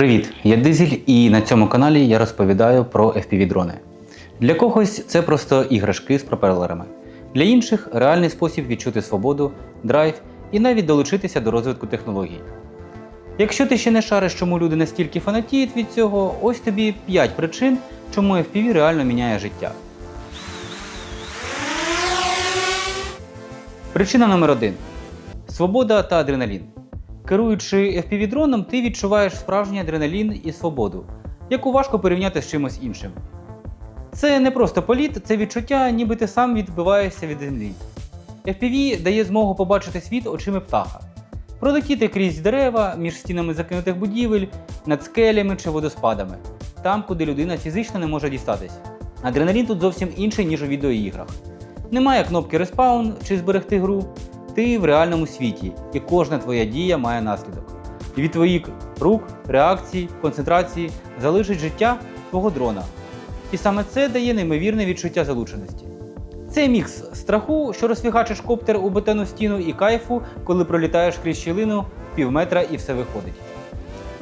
Привіт, я Дизель, і на цьому каналі я розповідаю про FPV-дрони. Для когось це просто іграшки з пропелерами, для інших реальний спосіб відчути свободу, драйв і навіть долучитися до розвитку технологій. Якщо ти ще не шариш, чому люди настільки фанатіють від цього, ось тобі 5 причин, чому FPV реально міняє життя. Причина номер один: свобода та адреналін. Керуючи FPV-дроном, ти відчуваєш справжній адреналін і свободу, яку важко порівняти з чимось іншим. Це не просто політ, це відчуття, ніби ти сам відбиваєшся від землі. FPV дає змогу побачити світ очима птаха, пролетіти крізь дерева, між стінами закинутих будівель, над скелями чи водоспадами, там, куди людина фізично не може дістатись. Адреналін тут зовсім інший, ніж у відеоіграх. Немає кнопки респаун чи зберегти гру. Ти в реальному світі, і кожна твоя дія має наслідок. І від твоїх рук, реакцій, концентрації залежить життя твого дрона. І саме це дає неймовірне відчуття залученості. Це мікс страху, що розфігачиш коптер у бетонну стіну, і кайфу, коли пролітаєш крізь щілину пів метра і все виходить.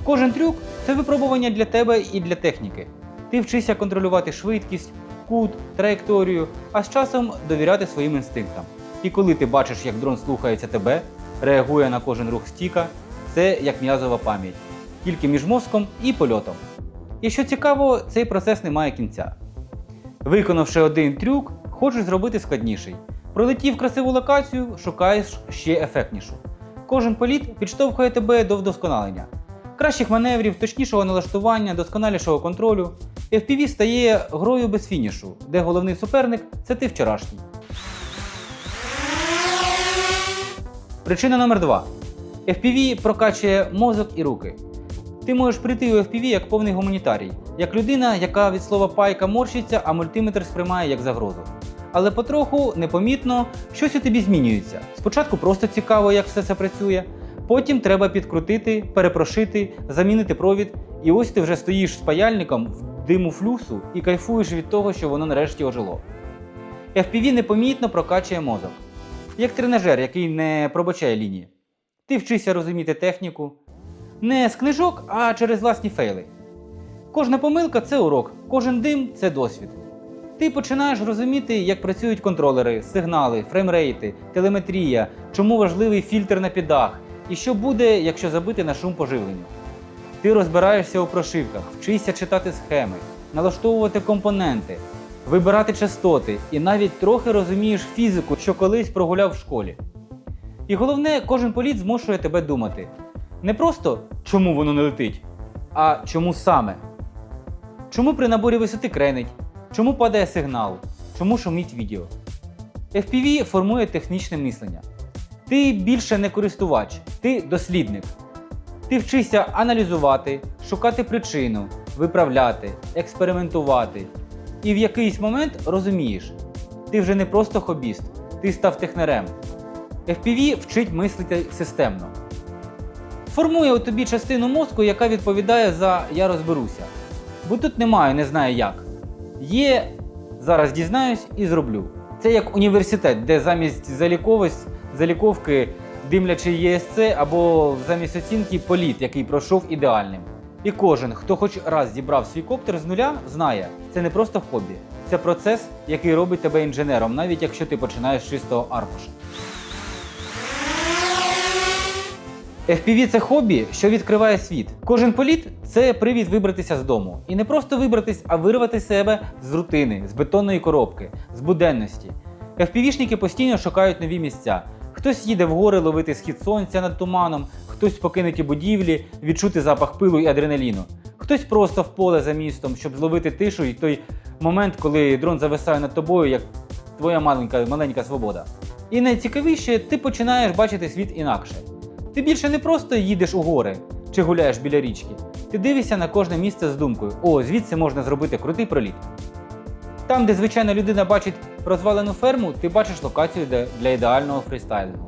Кожен трюк це випробування для тебе і для техніки. Ти вчишся контролювати швидкість, кут, траєкторію, а з часом довіряти своїм інстинктам. І коли ти бачиш, як дрон слухається тебе, реагує на кожен рух стіка, це як м'язова пам'ять, тільки між мозком і польотом. І що цікаво, цей процес не має кінця. Виконавши один трюк, хочеш зробити складніший. Пролетів красиву локацію, шукаєш ще ефектнішу. Кожен політ підштовхує тебе до вдосконалення. Кращих маневрів, точнішого налаштування, досконалішого контролю. FPV стає грою без фінішу, де головний суперник це ти вчорашній. Причина номер 2 FPV прокачує мозок і руки. Ти можеш прийти у FPV як повний гуманітарій, як людина, яка від слова пайка морщиться, а мультиметр сприймає як загрозу. Але потроху, непомітно, щось у тобі змінюється. Спочатку просто цікаво, як все це працює. Потім треба підкрутити, перепрошити, замінити провід, і ось ти вже стоїш з паяльником в диму флюсу і кайфуєш від того, що воно нарешті ожило. FPV непомітно прокачує мозок як тренажер, який не пробачає лінії. Ти вчишся розуміти техніку не з книжок, а через власні фейли. Кожна помилка це урок, кожен дим це досвід. Ти починаєш розуміти, як працюють контролери, сигнали, фреймрейти, телеметрія, чому важливий фільтр на підах, і що буде, якщо забити на шум поживлення. Ти розбираєшся у прошивках, вчишся читати схеми, налаштовувати компоненти, вибирати частоти і навіть трохи розумієш фізику, що колись прогуляв в школі. І головне, кожен політ змушує тебе думати не просто чому воно не летить, а чому саме. Чому при наборі висоти кренить, чому падає сигнал, чому шумить відео. FPV формує технічне мислення. Ти більше не користувач, ти дослідник. Ти вчишся аналізувати, шукати причину, виправляти, експериментувати. І в якийсь момент розумієш, ти вже не просто хобіст, ти став технарем. FPV вчить мислити системно. Формує у тобі частину мозку, яка відповідає за я розберуся. Бо тут немає, не знаю як. Є, зараз дізнаюсь і зроблю. Це як університет, де замість заліковки димлячий ЄСЦ або замість оцінки політ, який пройшов ідеальним. І кожен, хто хоч раз зібрав свій коптер з нуля, знає, це не просто хобі, це процес, який робить тебе інженером, навіть якщо ти починаєш з чистого аркуша. FPV – це хобі, що відкриває світ. Кожен політ це привід вибратися з дому. І не просто вибратись, а вирвати себе з рутини, з бетонної коробки, з буденності. FPV-шники постійно шукають нові місця. Хтось їде в гори ловити схід сонця над туманом, хтось в покинуті будівлі, відчути запах пилу і адреналіну. Хтось просто в поле за містом, щоб зловити тишу і той момент, коли дрон зависає над тобою, як твоя маленька, маленька свобода. І найцікавіше, ти починаєш бачити світ інакше. Ти більше не просто їдеш у гори чи гуляєш біля річки. Ти дивишся на кожне місце з думкою: о, звідси можна зробити крутий проліт. Там, де звичайна людина бачить розвалену ферму, ти бачиш локацію для- ідеального фрістайлінгу.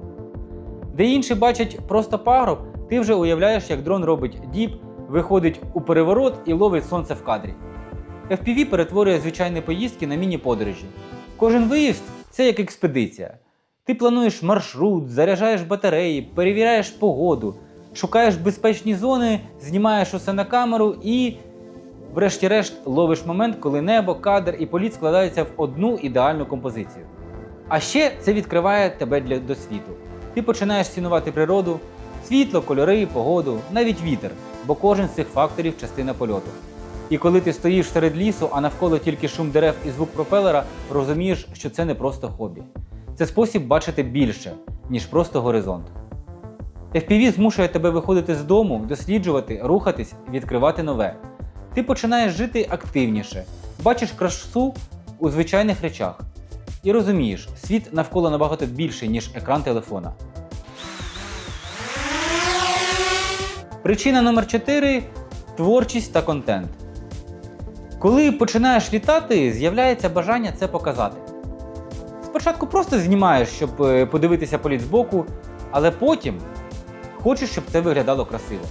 Де інші бачать просто пагорб, ти вже уявляєш, як дрон робить діп, виходить у переворот і ловить сонце в кадрі. FPV перетворює звичайні поїздки на міні-подорожі. Кожен виїзд це як експедиція. Ти плануєш маршрут, заряджаєш батареї, перевіряєш погоду, шукаєш безпечні зони, знімаєш усе на камеру і, врешті-решт, ловиш момент, коли небо, кадр і політ складаються в одну ідеальну композицію. А ще це відкриває тебе для до світу. Ти починаєш цінувати природу, світло, кольори, погоду, навіть вітер, бо кожен з цих факторів частина польоту. І коли ти стоїш серед лісу, а навколо тільки шум дерев і звук пропелера, розумієш, що це не просто хобі. Це спосіб бачити більше, ніж просто горизонт. FPV змушує тебе виходити з дому, досліджувати, рухатись, відкривати нове. Ти починаєш жити активніше, бачиш красу у звичайних речах. І розумієш, світ навколо набагато більший, ніж екран телефона. Причина номер 4 творчість та контент. Коли починаєш літати, з'являється бажання це показати. Спочатку просто знімаєш, щоб е, подивитися політ збоку, але потім хочеш, щоб це виглядало красиво.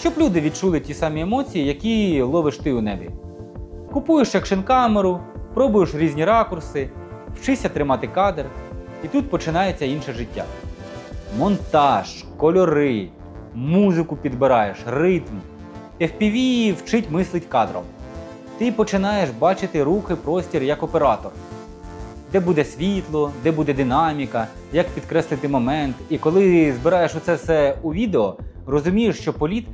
Щоб люди відчули ті самі емоції, які ловиш ти у небі. Купуєш екшн камеру, пробуєш різні ракурси, вчишся тримати кадр, і тут починається інше життя. Монтаж, кольори, музику підбираєш, ритм. FPV вчить мислить кадром. Ти починаєш бачити рухи, простір як оператор. Де буде світло, де буде динаміка, як підкреслити момент. І коли збираєш оце все у відео, розумієш, що політ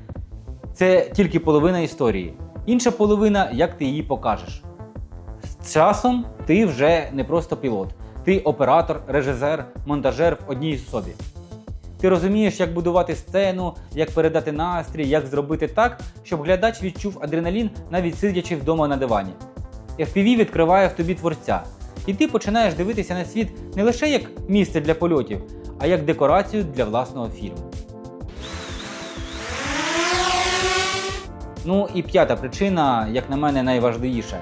це тільки половина історії. Інша половина, як ти її покажеш. Часом ти вже не просто пілот, ти оператор, режисер, монтажер в одній особі. Ти розумієш, як будувати сцену, як передати настрій, як зробити так, щоб глядач відчув адреналін, навіть сидячи вдома на дивані. FPV відкриває в тобі творця, і ти починаєш дивитися на світ не лише як місце для польотів, а як декорацію для власного фільму. Ну і п'ята причина, як на мене, найважливіша.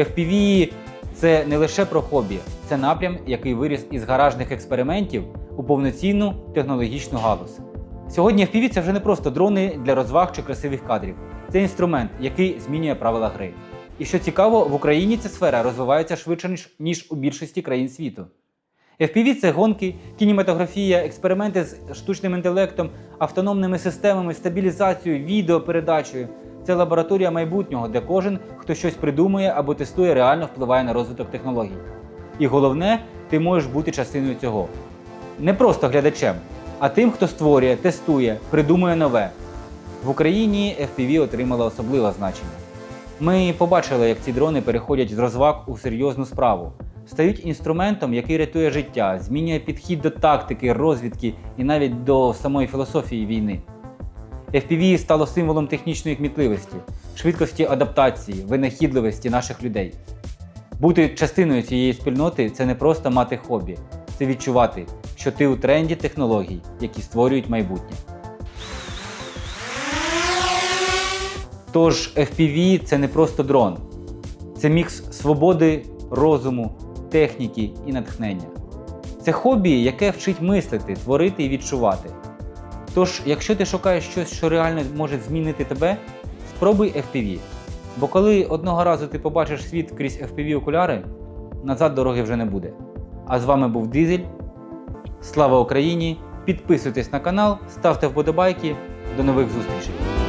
FPV це не лише про хобі, це напрям, який виріс із гаражних експериментів у повноцінну технологічну галузь. Сьогодні FPV це вже не просто дрони для розваг чи красивих кадрів. Це інструмент, який змінює правила гри. І що цікаво, в Україні ця сфера розвивається швидше, ніж, у більшості країн світу. FPV – це гонки, кінематографія, експерименти з штучним інтелектом, автономними системами, стабілізацією, відеопередачею. Це лабораторія майбутнього, де кожен, хто щось придумує або тестує, реально впливає на розвиток технологій. І головне, ти можеш бути частиною цього. Не просто глядачем, а тим, хто створює, тестує, придумує нове. В Україні FPV отримала особливе значення. Ми побачили, як ці дрони переходять з розваг у серйозну справу, стають інструментом, який рятує життя, змінює підхід до тактики, розвідки і навіть до самої філософії війни. FPV стало символом технічної кмітливості, швидкості адаптації, винахідливості наших людей. Бути частиною цієї спільноти це не просто мати хобі, це відчувати, що ти у тренді технологій, які створюють майбутнє. Тож FPV це не просто дрон, це мікс свободи, розуму, техніки і натхнення. Це хобі, яке вчить мислити, творити і відчувати. Тож, якщо ти шукаєш щось, що реально може змінити тебе, спробуй FPV. Бо коли одного разу ти побачиш світ крізь FPV окуляри, назад дороги вже не буде. А з вами був Дизель. Слава Україні! Підписуйтесь на канал, ставте вподобайки. До нових зустрічей!